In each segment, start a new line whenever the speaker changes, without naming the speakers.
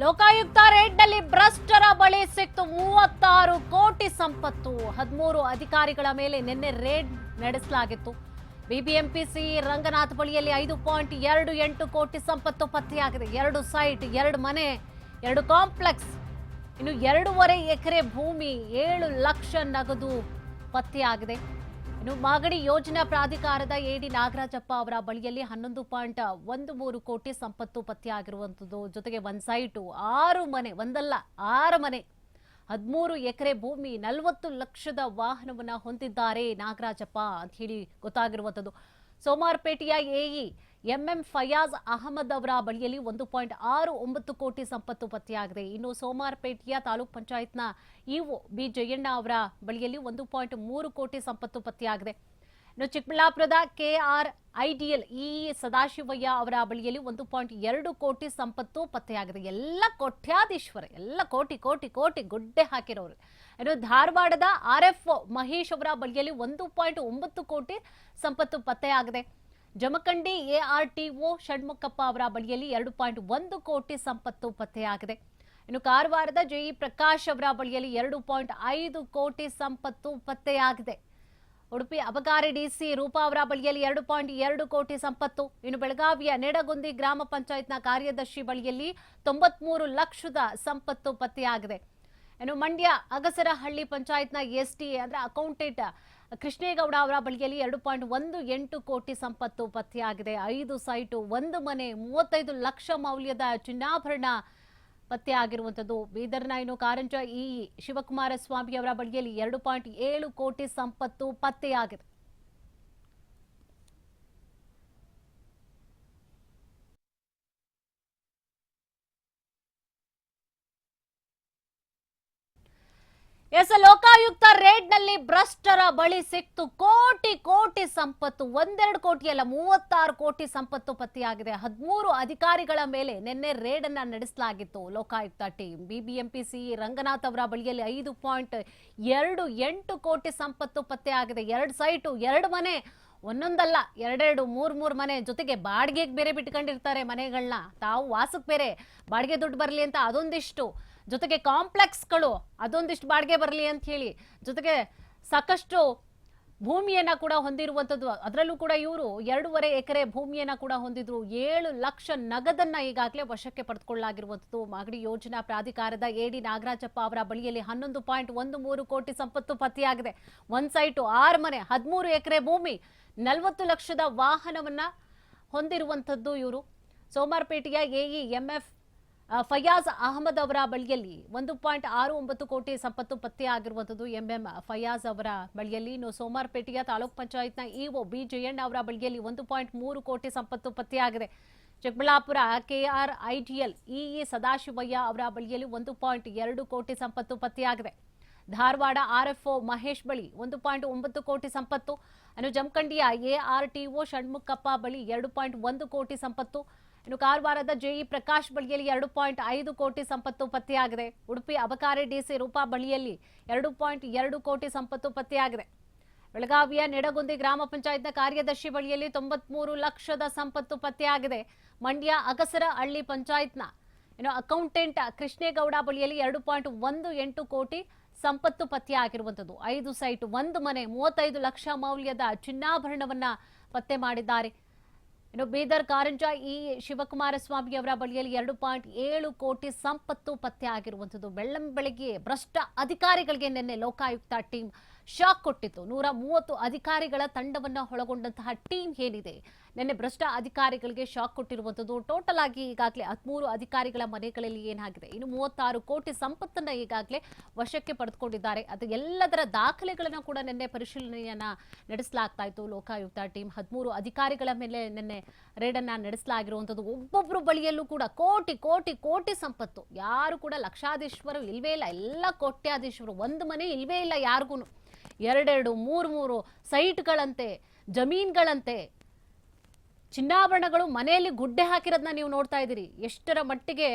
ಲೋಕಾಯುಕ್ತ ರೇಡ್ನಲ್ಲಿ ಭ್ರಷ್ಟರ ಬಳಿ ಸಿಕ್ತು ಮೂವತ್ತಾರು ಕೋಟಿ ಸಂಪತ್ತು. ಹದಿಮೂರು ಅಧಿಕಾರಿಗಳ ಮೇಲೆ ನಿನ್ನೆ ರೇಡ್ ನಡೆಸಲಾಗಿತ್ತು. ಬಿಬಿಎಂಪಿಸಿ ರಂಗನಾಥ್ ಬಳಿಯಲ್ಲಿ ಐದು ಪಾಯಿಂಟ್ ಎರಡು ಎಂಟು ಕೋಟಿ ಸಂಪತ್ತು ಪತ್ತೆಯಾಗಿದೆ. ಎರಡು ಸೈಟ್, ಎರಡು ಮನೆ, ಎರಡು ಕಾಂಪ್ಲೆಕ್ಸ್, ಇನ್ನು ಎರಡೂವರೆ ಎಕರೆ ಭೂಮಿ ಏಳು ಲಕ್ಷ ನಗದು ಪತ್ತೆಯಾಗಿದೆ. ಇನ್ನು ಮಾಗಡಿ ಯೋಜನಾ ಪ್ರಾಧಿಕಾರದ ಎಡಿ ನಾಗರಾಜಪ್ಪ ಅವರ ಬಳಿಯಲ್ಲಿ ಹನ್ನೊಂದು ಪಾಯಿಂಟ್ ಒಂದು ಮೂರು ಕೋಟಿ ಸಂಪತ್ತು ಪತ್ತೆಯಾಗಿರುವಂಥದ್ದು. ಜೊತೆಗೆ ಒಂದು ಸೈಟು, ಆರು ಮನೆ, ಒಂದಲ್ಲ, ಆರು ಮನೆ, ಹದಿಮೂರು ಎಕರೆ ಭೂಮಿ, ನಲವತ್ತು ಲಕ್ಷದ ವಾಹನವನ್ನು ಹೊಂದಿದ್ದಾರೆ ನಾಗರಾಜಪ್ಪ ಅಂತ ಹೇಳಿ ಗೊತ್ತಾಗಿರುವಂಥದ್ದು. ಸೋಮಾರ್ಪೇಟೆಯ ಎಇ ಎಂಎಂ ಫಯಾಜ್ ಅಹಮದ್ ಅವರ ಬಳಿಯಲ್ಲಿ ಒಂದು ಪಾಯಿಂಟ್ ಆರು ಒಂಬತ್ತು ಕೋಟಿ ಸಂಪತ್ತು ಪತ್ತೆಯಾಗಿದೆ. ಇನ್ನು ಸೋಮಾರ್ಪೇಟೆಯ ತಾಲೂಕ್ ಪಂಚಾಯತ್ನ ಇಒ ಬಿ ಜಯಣ್ಣ ಅವರ ಬಳಿಯಲ್ಲಿ ಒಂದು ಪಾಯಿಂಟ್ ಮೂರು ಕೋಟಿ ಸಂಪತ್ತು ಪತ್ತೆಯಾಗಿದೆ. ಇನ್ನು ಚಿಕ್ಕಬಳ್ಳಾಪುರದ ಕೆಆರ್ ಐಡಿಎಲ್ ಇ ಸದಾಶಿವಯ್ಯ ಅವರ ಬಳಿಯಲ್ಲಿ ಒಂದು ಪಾಯಿಂಟ್ ಎರಡು ಕೋಟಿ ಸಂಪತ್ತು ಪತ್ತೆಯಾಗಿದೆ. ಎಲ್ಲ ಕೋಟ್ಯಾಧೀಶ್ವರ, ಎಲ್ಲ ಕೋಟಿ ಕೋಟಿ ಕೋಟಿ ಗುಡ್ಡೆ ಹಾಕಿರೋರು. ಇನ್ನು ಧಾರವಾಡದ ಆರ್ ಎಫ್ ಮಹೇಶ್ ಅವರ ಬಳಿಯಲ್ಲಿ ಒಂದು ಪಾಯಿಂಟ್ ಒಂಬತ್ತು ಕೋಟಿ ಸಂಪತ್ತು ಪತ್ತೆಯಾಗಿದೆ. ಜಮಖಂಡಿ ಎಆರ್ಟಿಒ ಷಣ್ಮುಖಪ್ಪ ಅವರ ಬಳಿಯಲ್ಲಿ ಎರಡು ಪಾಯಿಂಟ್ ಒಂದು ಕೋಟಿ ಸಂಪತ್ತು ಪತ್ತೆಯಾಗಿದೆ. ಇನ್ನು ಕಾರವಾರದ ಜೆಇ ಪ್ರಕಾಶ್ ಅವರ ಬಳಿಯಲ್ಲಿ ಎರಡು ಪಾಯಿಂಟ್ ಐದು ಕೋಟಿ ಸಂಪತ್ತು ಪತ್ತೆಯಾಗಿದೆ. ಉಡುಪಿ ಅಬಕಾರಿ ಡಿಸಿ ರೂಪಾ ಅವರ ಬಳಿಯಲ್ಲಿ ಎರಡು ಪಾಯಿಂಟ್ ಎರಡು ಕೋಟಿ ಸಂಪತ್ತು. ಇನ್ನು ಬೆಳಗಾವಿಯ ನೆಡಗುಂದಿ ಗ್ರಾಮ ಪಂಚಾಯತ್ನ ಕಾರ್ಯದರ್ಶಿ ಬಳಿಯಲ್ಲಿ ತೊಂಬತ್ಮೂರು ಲಕ್ಷದ ಸಂಪತ್ತು ಪತ್ತೆಯಾಗಿದೆ. ಇನ್ನು ಮಂಡ್ಯ ಅಗಸರಹಳ್ಳಿ ಪಂಚಾಯತ್ನ ಎಸ್ಟಿ ಅಂದ್ರೆ ಅಕೌಂಟೆಂಟ್ ಕೃಷ್ಣೇಗೌಡ ಅವರ ಬಳಿಯಲ್ಲಿ ಎರಡು ಪಾಯಿಂಟ್ ಒಂದು ಎಂಟು ಕೋಟಿ ಸಂಪತ್ತು ಪತ್ತೆಯಾಗಿದೆ. ಐದು ಸೈಟು ಒಂದು ಮನೆ, ಮೂವತ್ತೈದು ಲಕ್ಷ ಮೌಲ್ಯದ ಚಿನ್ನಾಭರಣ ಪತ್ತೆಯಾಗಿರುವಂಥದ್ದು. ಬೀದರ್ನ ಇನ್ನು ಕಾರಂಜ ಇ ಶಿವಕುಮಾರ ಸ್ವಾಮಿ ಅವರ ಬಳಿಯಲ್ಲಿ ಎರಡು ಪಾಯಿಂಟ್ ಏಳು ಕೋಟಿ ಸಂಪತ್ತು ಪತ್ತೆಯಾಗಿದೆ. ಎಸ್, ಲೋಕಾಯುಕ್ತ ರೇಡ್ನಲ್ಲಿ ಭ್ರಷ್ಟರ ಬಳಿ ಸಿಕ್ತು ಕೋಟಿ ಕೋಟಿ ಸಂಪತ್ತು, ಒಂದೆರಡು ಕೋಟಿ ಅಲ್ಲ, ಮೂವತ್ತಾರು ಕೋಟಿ ಸಂಪತ್ತು ಪತ್ತೆಯಾಗಿದೆ. ಹದಿಮೂರು ಅಧಿಕಾರಿಗಳ ಮೇಲೆ ನಿನ್ನೆ ರೇಡ್ ಅನ್ನ ನಡೆಸಲಾಗಿತ್ತು. ಲೋಕಾಯುಕ್ತ ಟೀಮ್ ಬಿಬಿಎಂಪಿಸಿ ರಂಗನಾಥ್ ಅವರ ಬಳಿಯಲ್ಲಿ ಐದು ಪಾಯಿಂಟ್ ಎರಡು ಎಂಟು ಕೋಟಿ ಸಂಪತ್ತು ಪತ್ತೆಯಾಗಿದೆ. ಎರಡು ಸೈಟು, ಎರಡು ಮನೆ, ಒಂದೊಂದಲ್ಲ, ಎರಡೆರಡು, ಮೂರ್ ಮೂರ್ ಮನೆ ಜೊತೆಗೆ ಬಾಡಿಗೆಗೆ ಬೇರೆ ಬಿಟ್ಕೊಂಡಿರ್ತಾರೆ ಮನೆಗಳನ್ನ ತಾವು ವಾಸಕ್ಕೆ ಬೇರೆ, ಬಾಡಿಗೆ ದುಡ್ಡು ಬರಲಿ ಅಂತ ಅದೊಂದಿಷ್ಟು ಜೊತೆಗೆ ಕಾಂಪ್ಲೆಕ್ಸ್ಗಳು ಅದೊಂದಿಷ್ಟು ಬಾಡಿಗೆ ಬರಲಿ ಅಂತ ಹೇಳಿ ಜೊತೆಗೆ ಸಾಕಷ್ಟು ಭೂಮಿಯನ್ನ ಕೂಡ ಹೊಂದಿರುವಂಥದ್ದು ಅದರಲ್ಲೂ ಕೂಡ ಇವರು ಎರಡೂವರೆ ಎಕರೆ ಭೂಮಿಯನ್ನ ಕೂಡ ಹೊಂದಿದ್ರು. ಏಳು ಲಕ್ಷ ನಗದನ್ನ ಈಗಾಗಲೇ ವಶಕ್ಕೆ ಪಡೆದುಕೊಳ್ಳಲಾಗಿರುವಂಥದ್ದು ಮಾಗಡಿ ಯೋಜನಾ ಪ್ರಾಧಿಕಾರದ ಎ ಡಿ ನಾಗರಾಜಪ್ಪ ಅವರ ಬಳಿಯಲ್ಲಿ ಹನ್ನೊಂದು ಪಾಯಿಂಟ್ ಒಂದು ಮೂರು ಕೋಟಿ ಸಂಪತ್ತು ಪತ್ತೆಯಾಗಿದೆ. ಒಂದ್ ಸೈಟು ಆರು ಮನೆ ಹದಿಮೂರು ಎಕರೆ ಭೂಮಿ ನಲವತ್ತು ಲಕ್ಷದ ವಾಹನವನ್ನ ಹೊಂದಿರುವಂಥದ್ದು ಇವರು. ಸೋಮಾರ್ಪೇಟೆಯ ಎಇ ಎಂಎಫ್ ಆ, ಫಯಾಜ್ ಅಹಮದ್ ಅವರ ಬಳಿಯಲ್ಲಿ ಒಂದು ಪಾಯಿಂಟ್ ಆರು ಒಂಬತ್ತು ಕೋಟಿ ಸಂಪತ್ತು ಪತ್ತೆಯಾಗಿರುವಂಥದ್ದು ಎಂಎಂ ಫಯಾಜ್ ಅವರ ಬಳಿಯಲ್ಲಿ. ಇನ್ನು ಸೋಮಾರ್ಪೇಟೆಯ ತಾಲೂಕ್ ಪಂಚಾಯತ್ನ ಇಒ ಬಿ ಜಯಣ್ಣ ಅವರ ಬಳಿಯಲ್ಲಿ ಒಂದು ಪಾಯಿಂಟ್ ಮೂರು ಕೋಟಿ ಸಂಪತ್ತು ಪತ್ತೆಯಾಗಿದೆ Chikkaballapura KR ITL EE Sadashivaiah ಅವರ ಬಳಿಯಲ್ಲಿ ಒಂದು ಪಾಯಿಂಟ್ ಎರಡು ಕೋಟಿ ಸಂಪತ್ತು ಪತ್ತೆಯಾಗಿದೆ ಧಾರವಾಡ ಆರ್ಎಫ್ಒ ಮಹೇಶ್ ಬಳಿ ಒಂದು ಪಾಯಿಂಟ್ ಒಂಬತ್ತು ಕೋಟಿ ಸಂಪತ್ತು. ಅನ್ನು ಜಮಖಂಡಿಯ ಎಆರ್ಟಿಒ ಷಣ್ಮುಖಪ್ಪ ಬಳಿ ಎರಡು ಪಾಯಿಂಟ್ ಒಂದು ಕೋಟಿ ಸಂಪತ್ತು. ಇನ್ನು ಕಾರವಾರದ ಜೆಇ ಪ್ರಕಾಶ್ ಬಳಿಯಲ್ಲಿ ಎರಡು ಪಾಯಿಂಟ್ ಐದು ಕೋಟಿ ಸಂಪತ್ತು ಪತ್ತೆಯಾಗಿದೆ. ಉಡುಪಿ ಅಬಕಾರಿ ಡಿಸಿ ರೂಪಾ ಬಳಿಯಲ್ಲಿ ಎರಡು ಪಾಯಿಂಟ್ ಎರಡು ಕೋಟಿ ಸಂಪತ್ತು ಪತ್ತೆಯಾಗಿದೆ. ಬೆಳಗಾವಿಯ ನೆಡಗುಂದಿ ಗ್ರಾಮ ಪಂಚಾಯತ್ನ ಕಾರ್ಯದರ್ಶಿ ಬಳಿಯಲ್ಲಿ ತೊಂಬತ್ಮೂರು ಲಕ್ಷದ ಸಂಪತ್ತು ಪತ್ತೆಯಾಗಿದೆ. ಮಂಡ್ಯ ಅಗಸರ ಹಳ್ಳಿ ಪಂಚಾಯತ್ನ. ಇನ್ನು ಅಕೌಂಟೆಂಟ್ ಕೃಷ್ಣೇಗೌಡ ಬಳಿಯಲ್ಲಿ ಎರಡು ಪಾಯಿಂಟ್ ಒಂದು ಎಂಟು ಕೋಟಿ ಸಂಪತ್ತು ಪತ್ತೆಯಾಗಿರುವಂಥದ್ದು. ಐದು ಸೈಟ್ ಒಂದು ಮನೆ ಮೂವತ್ತೈದು ಲಕ್ಷ ಮೌಲ್ಯದ ಚಿನ್ನಾಭರಣವನ್ನ ಪತ್ತೆ ಮಾಡಿದ್ದಾರೆ. ಇನ್ನು ಬೀದರ್ ಕಾರಂಜ ಇ ಶಿವಕುಮಾರ ಸ್ವಾಮಿ ಅವರ ಬಳಿಯಲ್ಲಿ ಎರಡು ಪಾಯಿಂಟ್ ಏಳು ಕೋಟಿ ಸಂಪತ್ತು ಪತ್ತೆ ಆಗಿರುವಂಥದ್ದು. ಬೆಳ್ಳಂ ಬೆಳಗ್ಗೆ ಭ್ರಷ್ಟ ಅಧಿಕಾರಿಗಳಿಗೆ ನಿನ್ನೆ ಲೋಕಾಯುಕ್ತ ಟೀಮ್ ಶಾಕ್ ಕೊಟ್ಟಿತ್ತು. ನೂರ ಮೂವತ್ತು ಅಧಿಕಾರಿಗಳ ತಂಡವನ್ನ ಒಳಗೊಂಡಂತಹ ಟೀಮ್ ಏನಿದೆ? ನಿನ್ನೆ ಭ್ರಷ್ಟ ಅಧಿಕಾರಿಗಳಿಗೆ ಶಾಕ್ ಕೊಟ್ಟಿರುವಂಥದ್ದು. ಟೋಟಲ್ ಆಗಿ ಈಗಾಗಲೇ ಹದಿಮೂರು ಅಧಿಕಾರಿಗಳ ಮನೆಗಳಲ್ಲಿ ಏನಾಗಿದೆ? ಇನ್ನು ಮೂವತ್ತಾರು ಕೋಟಿ ಸಂಪತ್ತನ್ನ ಈಗಾಗಲೇ ವಶಕ್ಕೆ ಪಡೆದುಕೊಂಡಿದ್ದಾರೆ. ಅದು ಎಲ್ಲದರ ದಾಖಲೆಗಳನ್ನು ಕೂಡ ನಿನ್ನೆ ಪರಿಶೀಲನೆಯನ್ನ ನಡೆಸಲಾಗ್ತಾ ಇತ್ತು. ಲೋಕಾಯುಕ್ತ ಟೀಮ್ ಹದಿಮೂರು ಅಧಿಕಾರಿಗಳ ಮೇಲೆ ನಿನ್ನೆ ರೇಡನ್ನ ನಡೆಸಲಾಗಿರುವಂಥದ್ದು. ಒಬ್ಬೊಬ್ಬರು ಬಳಿಯಲ್ಲೂ ಕೂಡ ಕೋಟಿ ಕೋಟಿ ಕೋಟಿ ಸಂಪತ್ತು. ಯಾರು ಕೂಡ ಲಕ್ಷಾಧೀಶ್ವರು ಇಲ್ವೇ ಇಲ್ಲ. ಎಲ್ಲ ಕೋಟ್ಯಾಧೀಶ್ವರು ಒಂದು ಮನೆ ಇಲ್ವೇ ಇಲ್ಲ ಯಾರಿಗೂ ಎರಡೆರಡು, ಮೂರು ಮೂರು ಸೈಟ್ಗಳಂತೆ, ಜಮೀನ್ಗಳಂತೆ ಚಿನ್ನಾಭರಣಗಳು ಮನೆಯಲ್ಲಿ ಗುಡ್ಡೆ ಹಾಕಿರೋದನ್ನ ನೀವು ನೋಡ್ತಾ ಇದ್ದೀರಿ. ಎಷ್ಟರ ಮಟ್ಟಿಗೆ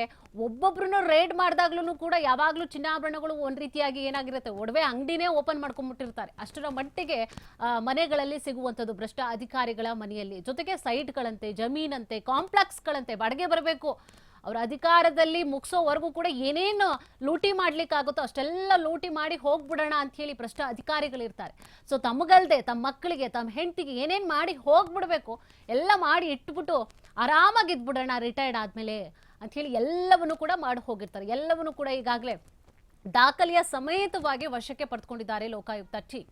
ಒಬ್ಬೊಬ್ರು ರೇಡ್ ಮಾಡಿದಾಗ್ಲೂ ಕೂಡ ಯಾವಾಗಲೂ ಚಿನ್ನಾಭರಣಗಳು ಒಂದು ರೀತಿಯಾಗಿ ಏನಾಗಿರುತ್ತೆ, ಒಡವೆ ಅಂಗಡಿನೇ ಓಪನ್ ಮಾಡ್ಕೊಂಡ್ಬಿಟ್ಟಿರ್ತಾರೆ ಅಷ್ಟರ ಮಟ್ಟಿಗೆ ಮನೆಗಳಲ್ಲಿ ಸಿಗುವಂಥದ್ದು ಭ್ರಷ್ಟ ಅಧಿಕಾರಿಗಳ ಮನೆಯಲ್ಲಿ. ಜೊತೆಗೆ ಸೈಟ್ಗಳಂತೆ ಜಮೀನಂತೆ ಕಾಂಪ್ಲೆಕ್ಸ್ಗಳಂತೆ ಬಾಡಿಗೆ ಬರಬೇಕು. ಅವ್ರ ಅಧಿಕಾರದಲ್ಲಿ ಮುಗಿಸೋವರೆಗೂ ಕೂಡ ಏನೇನು ಲೂಟಿ ಮಾಡ್ಲಿಕ್ಕಾಗುತ್ತೋ ಅಷ್ಟೆಲ್ಲ ಲೂಟಿ ಮಾಡಿ ಹೋಗ್ಬಿಡೋಣ ಅಂತ ಹೇಳಿ ಭ್ರಷ್ಟ ಅಧಿಕಾರಿಗಳಿರ್ತಾರೆ. ಸೊ ತಮಗಲ್ದೆ, ತಮ್ಮ ಮಕ್ಕಳಿಗೆ, ತಮ್ಮ ಹೆಂಡತಿಗೆ ಏನೇನು ಮಾಡಿ ಹೋಗ್ಬಿಡ್ಬೇಕು, ಎಲ್ಲ ಮಾಡಿ ಇಟ್ಬಿಟ್ಟು ಆರಾಮಾಗಿ ಇದ್ಬಿಡೋಣ ರಿಟೈರ್ಡ್ ಆದ್ಮೇಲೆ ಅಂತ ಹೇಳಿ ಎಲ್ಲವನ್ನು ಕೂಡ ಮಾಡಿ ಹೋಗಿರ್ತಾರೆ. ಎಲ್ಲವನ್ನು ಕೂಡ ಈಗಾಗಲೇ ದಾಖಲೆಯ ಸಮೇತವಾಗಿ ವಶಕ್ಕೆ ಪಡೆದುಕೊಂಡಿದ್ದಾರೆ ಲೋಕಾಯುಕ್ತ ಟೀಮ್